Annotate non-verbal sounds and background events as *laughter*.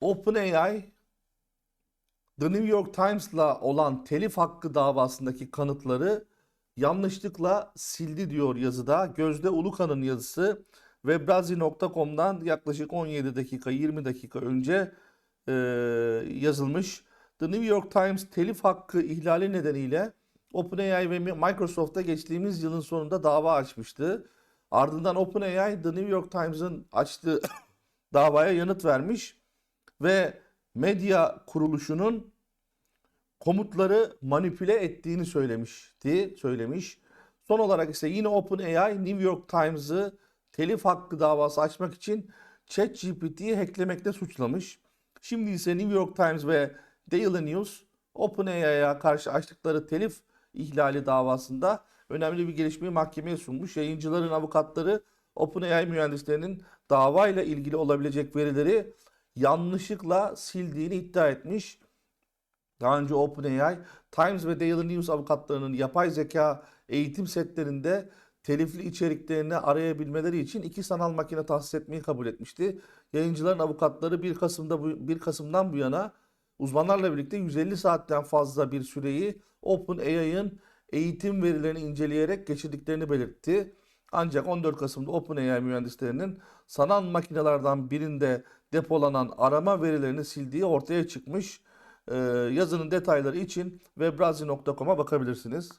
OpenAI The New York Times'la olan telif hakkı davasındaki kanıtları yanlışlıkla sildi diyor yazıda. Gözde Ulukan'ın yazısı webrazi.com'dan yaklaşık 17 dakika 20 dakika önce e, yazılmış. The New York Times telif hakkı ihlali nedeniyle OpenAI ve Microsoft'a geçtiğimiz yılın sonunda dava açmıştı. Ardından OpenAI The New York Times'ın açtığı *coughs* davaya yanıt vermiş ve medya kuruluşunun komutları manipüle ettiğini söylemişti, söylemiş. Son olarak ise yine OpenAI New York Times'ı telif hakkı davası açmak için ChatGPT'yi hacklemekle suçlamış. Şimdi ise New York Times ve Daily News OpenAI'ya karşı açtıkları telif ihlali davasında önemli bir gelişmeyi mahkemeye sunmuş. Yayıncıların avukatları OpenAI mühendislerinin davayla ilgili olabilecek verileri yanlışlıkla sildiğini iddia etmiş. Daha önce OpenAI, Times ve Daily News avukatlarının yapay zeka eğitim setlerinde telifli içeriklerini arayabilmeleri için iki sanal makine tahsis etmeyi kabul etmişti. Yayıncıların avukatları 1 Kasım'da bu, 1 Kasım'dan bu yana uzmanlarla birlikte 150 saatten fazla bir süreyi OpenAI'ın eğitim verilerini inceleyerek geçirdiklerini belirtti. Ancak 14 Kasım'da OpenAI mühendislerinin sanan makinelerden birinde depolanan arama verilerini sildiği ortaya çıkmış. Ee, yazının detayları için webrazi.com'a bakabilirsiniz.